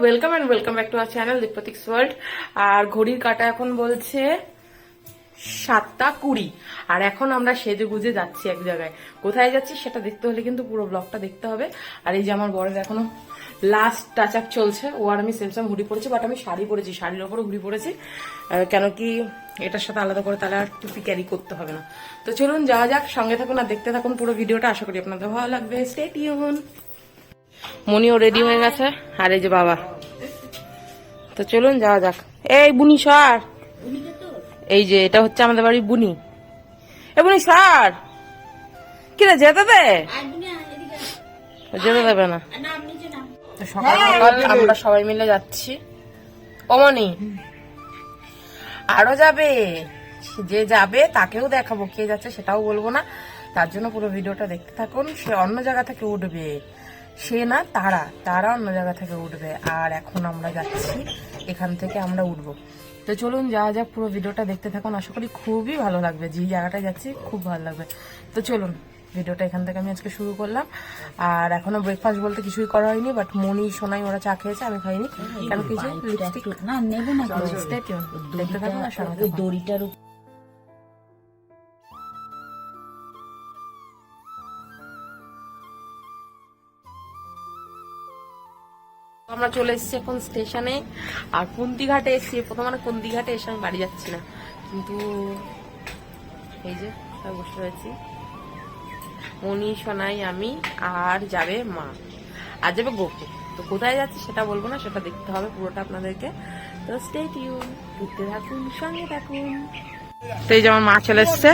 Welcome and welcome back to our channel Diptiks world আর ঘড়ির কাটা এখন বলছে সাতটা কুড়ি। আর এখন আমরা সেজে গুজে যাচ্ছি এক জায়গায়। কোথায় যাচ্ছি সেটা দেখতে হলে কিন্তু পুরো ব্লগটা দেখতে হবে। আর এই যে আমার বরের এখনও লাস্ট টাচ আপ চলছে। ও আর আমি সেম সেম হুডি পরেছি বাট আমি শাড়ি পরেছি, শাড়ির ওপরে হুডি পরেছি। কেন কি এটার সাথে আলাদা করে তাহলে আর টুপি ক্যারি করতে হবে না। তো চলুন যাওয়া যাক, সঙ্গে থাকুন আর দেখতে থাকুন পুরো ভিডিওটা। আশা করি আপনাদের ভালো লাগবে। স্টে টিউন মনিও রেডি হয়ে গেছে আর এই যে বাবা। তো চলুন যাওয়া যাক। এই বুনি সার এই যে এটা হচ্ছে আমাদের বাড়ির বুনি। এ বুনি সার কিরে যেতে দে? যেতে দেবে না। তো সকাল সকাল আমরা সবাই মিলে যাচ্ছি। অমনি আরও যাবে? যে যাবে তাকেও দেখাবো। কে যাচ্ছে সেটাও বলব না। তার জন্য পুরো ভিডিওটা দেখতে থাকুন। সে অন্য জায়গা থেকে উঠবে। সে না তারা তারা অন্য জায়গা থেকে উঠবে আর এখন আমরা যাচ্ছি এখান থেকে আমরা উঠবো। তো চলুন যা যাক পুরো ভিডিওটা দেখতে থাকুন আশা করি খুবই ভালো লাগবে। যে জায়গাটায় যাচ্ছি খুব ভালো লাগবে। তো চলুন ভিডিওটা এখান থেকে আমি আজকে শুরু করলাম। আর এখনও ব্রেকফাস্ট বলতে কিছুই করা হয়নি বাট মনি সোনাই ওরা চা খেয়েছে আমি খাইনি। কেন কিছু লিপস্টিক না নেবে না. দেখতে থাকুন আর সঙ্গে দড়িটার আমরা চলে এসেছি এখন স্টেশনে। আর কুন্তিঘাটে এসেছি। প্রথম মানে কুন্তিঘাটে এসে আমি বাড়ি যাচ্ছি না। কিন্তু এই যে বসে রয়েছি। মনি সোনাই, আমি আর যাবে মা। আর যাবে গোপু। তো কোথায় যাচ্ছি সেটা বলব না, সেটা দেখতে হবে পুরোটা আপনাদেরকে। তো স্টে টিউন ঘুরতে থাকুন, সঙ্গে থাকুন। তো এই যে আমার মা চলে এসছে।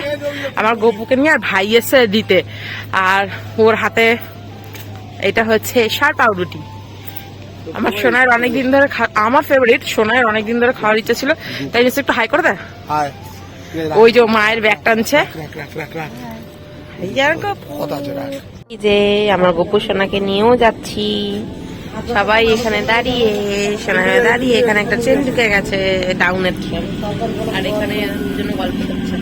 আমার গোপুকে নিয়ে আর ভাই এসছে দিতে। আর ওর হাতে এটা হচ্ছে সার পাউরুটি। আমার সোনার অনেকদিন ধরে আমার ফেভারিট সোনার অনেকদিন ধরে খাওয়ার ইচ্ছা ছিল। তাই নিশ্চয় একটু হাই করে দেয় ওই যে মায়ের ব্যাগ টানছে যে আমার গপু। যে আমার সোনাকে নিয়েও যাচ্ছি। সবাই এখানে দাঁড়িয়ে সোনা দাঁড়িয়ে এখানে একটা ট্রেন ঢুকে গেছে ডাউনের ট্রেন আর এখানে দুজনে গল্প করছে।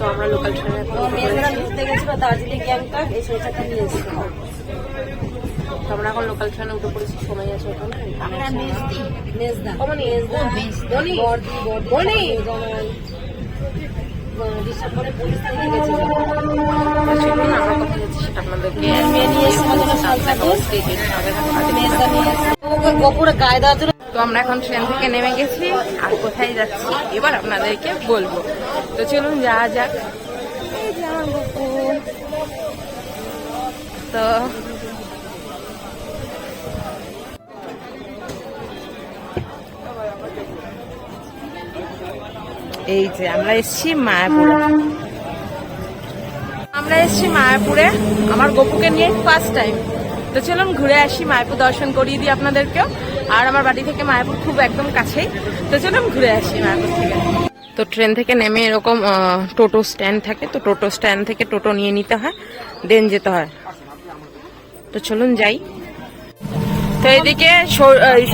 তো আমরা লোকাল ট্রেনে ঘুরতে বা দার্জিলিং গ্যাংটক এই সোয়েটারটা নিয়ে এসেছিল তো আমরা এখন লোকাল ট্রেনে উঠে পড়েছি সময় আছে ওখানে আমরা মেজদি মেজদা। বর্দি বনি। চলুন আমরা কথা বলছি সেটা আপনাদেরকে গোপুরে গায়ে দেওয়ার জন্য তো আমরা এখন ট্রেন থেকে নেমে গেছি আর কোথায় যাচ্ছি এবার আপনাদেরকে বলব। তো চলুন যাওয়া যাক। তো এই যে আমরা এসছি মায়াপুরে। আমরা এসছি মায়াপুরে আমার গপুকে নিয়ে ফার্স্ট টাইম তো চলুন ঘুরে আসি, মায়াপুর দর্শন করিয়ে দিই আপনাদেরকেও। আর আমার বাড়ি থেকে মায়াপুর খুব একদম কাছেই। তো চলুন ঘুরে আসি মায়াপুর থেকে। তো ট্রেন থেকে নেমে এরকম টোটো স্ট্যান্ড থাকে। তো টোটো স্ট্যান্ড থেকে টোটো নিয়ে নিতে হয় দেন যেতে হয়। তো চলুন যাই। তো এদিকে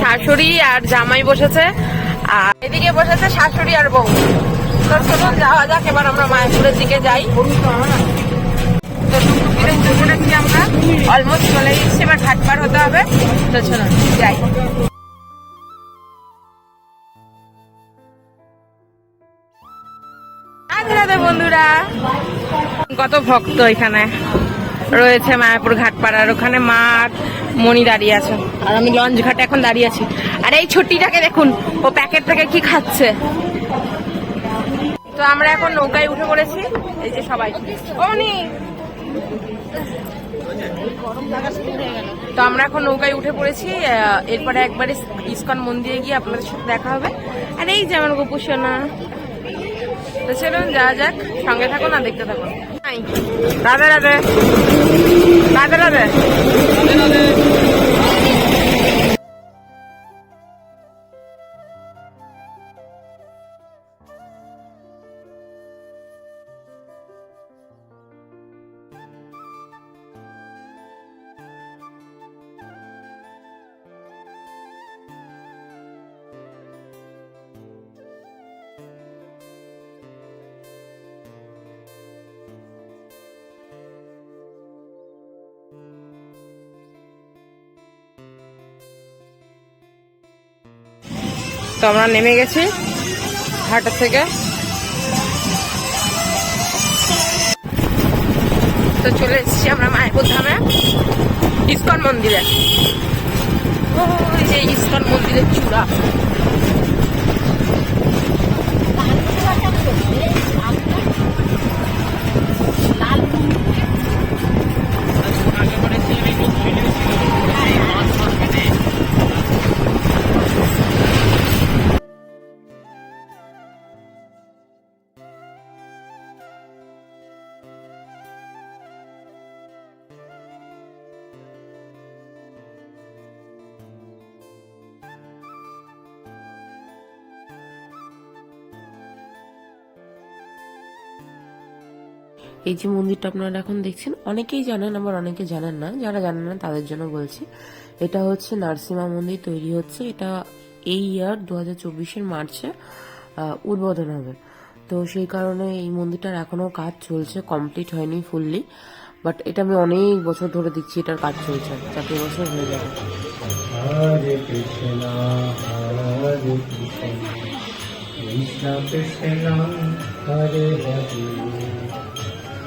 শাশুড়ি আর জামাই বসেছে। আর এদিকে বসেছে শাশুড়ি আর বউ। চলুন যাওয়া যাক, এবার আমরা মায়াপুরের দিকে যাই। বন্ধুরা, কত ভক্ত এখানে। রয়েছে মায়াপুর ঘাটপাড়ার ওখানে মা মণি দাঁড়িয়ে আছে। আর আমি লঞ্চ ঘাটে এখন দাঁড়িয়ে আছি। আর এই ছুটিটাকে দেখুন, ও প্যাকেট থেকে কি খাচ্ছে। তো আমরা এখন নৌকায় উঠে পড়েছি। এই যে সবাই। অমনি তো আমরা এখন নৌকায় উঠে পড়েছি। এরপরে একবারে ইস্কন মন্দিরে গিয়ে আপনাদের সাথে দেখা হবে। আর এই যে আমার গোপুসোনা তো চলুন, যাওয়া যাক। সঙ্গে থাকুন আর দেখতে থাকুন। রাধে রাধে। রাধে রাধে। তো আমরা নেমে গেছি হাটের থেকে। তো চলে এসেছি আমরা মায়াপুর ধামে, ইস্কন মন্দিরে। ওই যে ইস্কন মন্দিরের চূড়া। এই যে মন্দিরটা আপনারা এখন দেখছেন অনেকেই জানেন আবার অনেকে জানেন না যারা জানেন না তাদের জন্য বলছি। এটা হচ্ছে নারসিমা মন্দির তৈরি হচ্ছে এটা এই ইয়ার দু হাজার চব্বিশের মার্চে উদ্বোধন হবে। তো সেই কারণে এই মন্দিরটার এখনও কাজ চলছে কমপ্লিট হয়নি ফুললি বাট এটা আমি অনেক বছর ধরে দেখছি এটার কাজ চলছে চারটে বছর হয়ে যাবে। Krishna, Hare Hare,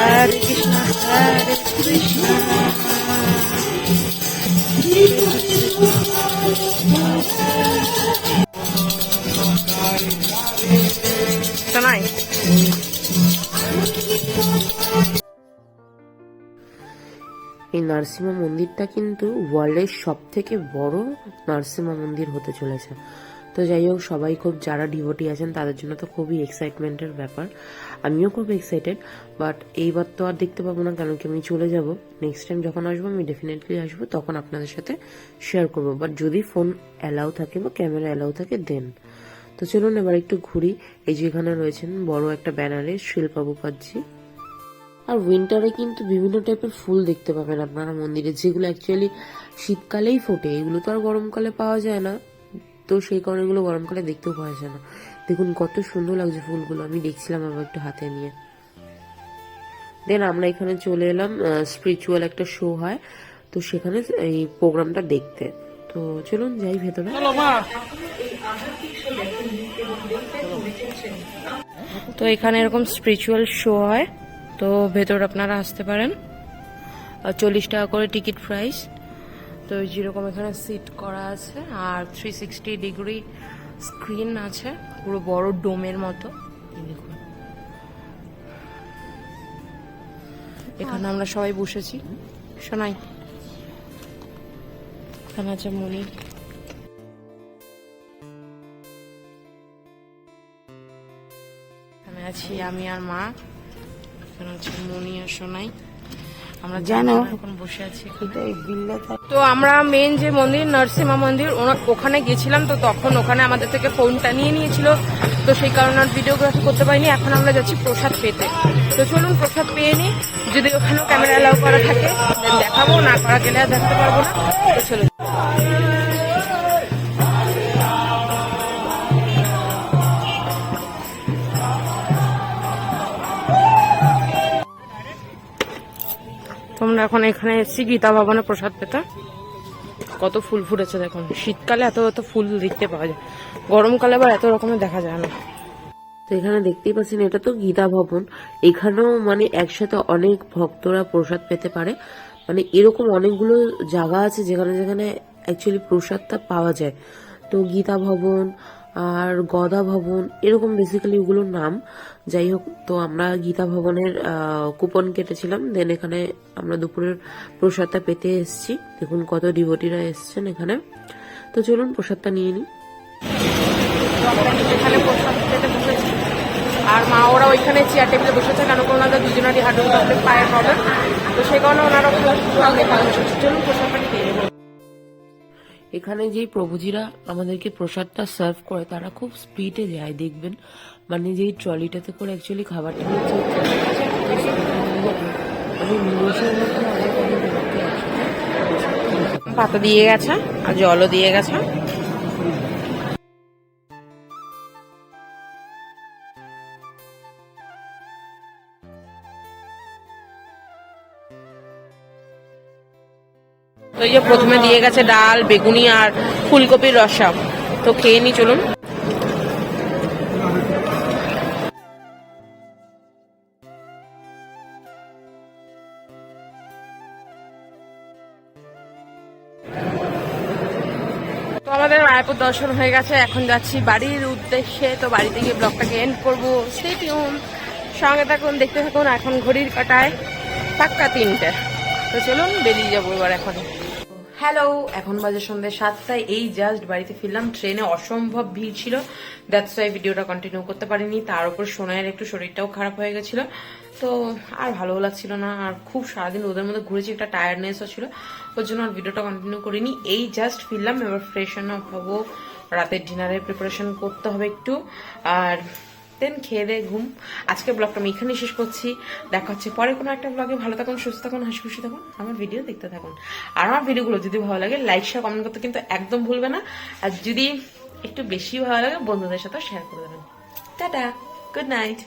হরে কৃষ্ণ হরে কৃষ্ণ শোনাই এই নারসিমা মন্দিরটা কিন্তু ওয়ার্ল্ডের সব থেকে বড় নারসিমা মন্দির হতে চলেছে। তো যাই হোক, সবাই খুব যারা ডিভোটি আছেন, তাদের জন্য তো খুবই এক্সাইটমেন্টের ব্যাপার। আমিও খুব এক্সাইটেড বাট এইবার তো আর দেখতে পাবো না কেন কি আমি চলে যাব। নেক্সট টাইম যখন আসব, আমি ডেফিনেটলি আসব, তখন আপনাদের সাথে শেয়ার করব। বাট যদি ফোন অ্যালাউ থাকে বা ক্যামেরা অ্যালাউ থাকে দেন তো চলুন এবার একটু ঘুরি। এই যে এখানে রয়েছেন বড় একটা ব্যানারে শিল্পা মুখার্জি আর উইন্টারে কিন্তু বিভিন্ন টাইপের ফুল দেখতে পাবেন আপনারা মন্দিরে, যেগুলো অ্যাকচুয়ালি শীতকালেই ফোটে। এগুলো তো আর গরমকালে পাওয়া যায় না। তো সেই কারণে এগুলো গরমকালে দেখতেও পাওয়া যায় না। দেখুন কত সুন্দর লাগছে ফুলগুলো। আমি দেখছিলাম আবার একটু হাতে নিয়ে। দেন আমরা এখানে চলে এলাম স্পিরিচুয়াল একটা শো হয়। তো সেখানে এই প্রোগ্রামটা দেখতে। তো চলুন যাই ভেতরে। তো এখানে এরকম স্পিরিচুয়াল শো হয়। তো ভেতর আপনারা আসতে পারেন। আর চল্লিশ টাকা করে টিকিট প্রাইস তো যেরকম এখানে সিট করা আছে, আর থ্রি সিক্সটি ডিগ্রি স্ক্রিন আছে, পুরো বড় ডোমের মতো। দেখুন। এখানে আমরা সবাই বসেছি। শোনাই। এখানে আছে মনি এখানে আছি আমি আর মা। এখানে হচ্ছে মনি আর সোনাই আমরা জানো এখন বসে আছি তো আমরা মেন যে মন্দির নরসিমা মন্দির ওখানে গেছিলাম তো তখন ওখানে আমাদের থেকে ফোনটা নিয়ে নিয়েছিল। তো সেই কারণে আর ভিডিওগ্রাফি করতে পারিনি এখন আমরা যাচ্ছি প্রসাদ পেতে। তো চলুন প্রসাদ পেয়ে নিই। যদি ওখানেও ক্যামেরা অ্যালাউ করা থাকে দেখাবো না করা গেলে আর দেখতে পারব না। তো চলুন। তোমরা এখন এখানে এসেছি গীতা ভবনে প্রসাদ পেতে। কত ফুল ফুটেছে দেখুন শীতকালে এত এত ফুল দেখতে পাওয়া যায়। গরমকালে আবার এত রকমের দেখা যায় না। তো এখানে দেখতেই পাচ্ছেন, এটা তো গীতা ভবন। এখানেও মানে একসাথে অনেক ভক্তরা প্রসাদ পেতে পারে। মানে এরকম অনেকগুলো জায়গা আছে যেখানে যেখানে অ্যাকচুয়ালি প্রসাদটা পাওয়া যায়। তো গীতা ভবন আর গদা ভবন, এরকম বেসিক্যালি ওগুলোর নাম। যাই হোক, তো আমরা গীতা ভবনের কুপন কেটেছিলাম। দেন এখানে আমরা দুপুরের প্রসাদটা পেতে এসেছি। দেখুন কত ডিভোটিরা এসছেন এখানে। তো চলুন প্রসাদটা নিয়ে নিই। প্রসাদ বসেছি। আর মা, ওরা ওইখানে চেয়ার টেবিলে বসেছে। কেন কি ওনাদের দুজনেরই হাঁটুর প্রবলেম পায়ের প্রবলেম তো সেই কারণে ওনারা ওখানে সামনে পাওয়া চলুন প্রসাদটা নেব এখানে যেই প্রভুজিরা আমাদেরকে প্রসাদটা সার্ভ করে, তারা খুব স্পিডে যায়, দেখবেন। মানে যেই ট্রলিটাতে করে অ্যাকচুয়ালি খাবারটা নিচ্ছে পাতা দিয়ে গেছে, আর জলও দিয়ে গেছে। তো এই যে প্রথমে দিয়ে গেছে ডাল, বেগুনি আর ফুলকপির রসা তো খেয়ে নি, চলুন। তো আমাদের মায়াপুর দর্শন হয়ে গেছে, এখন যাচ্ছি বাড়ির উদ্দেশ্যে। তো বাড়িতে গিয়ে ব্লগটাকে এন্ড করব। স্টে টিউন সঙ্গে থাকুন, দেখতে থাকুন, এখন ঘড়ির কাটায় পাক্কা তিনটে। তো চলুন, বেরিয়ে যাব এবার এখন। হ্যালো এখন বাজে সন্ধ্যে সাতটায়। এই জাস্ট বাড়িতে ফিরলাম। ট্রেনে অসম্ভব ভিড় ছিল। দ্যাটস ওয়াই ভিডিওটা কন্টিনিউ করতে পারিনি। তার উপর সোনায়ের একটু শরীরটাও খারাপ হয়ে গেছিল। তো আর ভালো লাগছিল না। আর খুব সারাদিন ওদের মধ্যে ঘুরেছি, একটা টায়ার্ডনেসও ছিল। ওর জন্য আর ভিডিওটা কন্টিনিউ করিনি। এই জাস্ট ফিরলাম। এবার ফ্রেশন আপ হব। রাতের ডিনারের প্রিপারেশন করতে হবে একটু। আর দেন খেয়ে দেয় ঘুম। আজকে ব্লগটা আমি এখানেই শেষ করছি। দেখা হচ্ছে পরে কোনো একটা ব্লগে ভালো থাকুন, সুস্থ থাকুন, হাসি খুশি থাকুন, আমার ভিডিও দেখতে থাকুন। আর আমার ভিডিওগুলো যদি ভালো লাগে লাইক শেয়ার কমেন্ট করতে কিন্তু একদম ভুলবে না। আর যদি একটু বেশি ভালো লাগে, বন্ধুদের সাথে শেয়ার করে দেবেন। Tata good night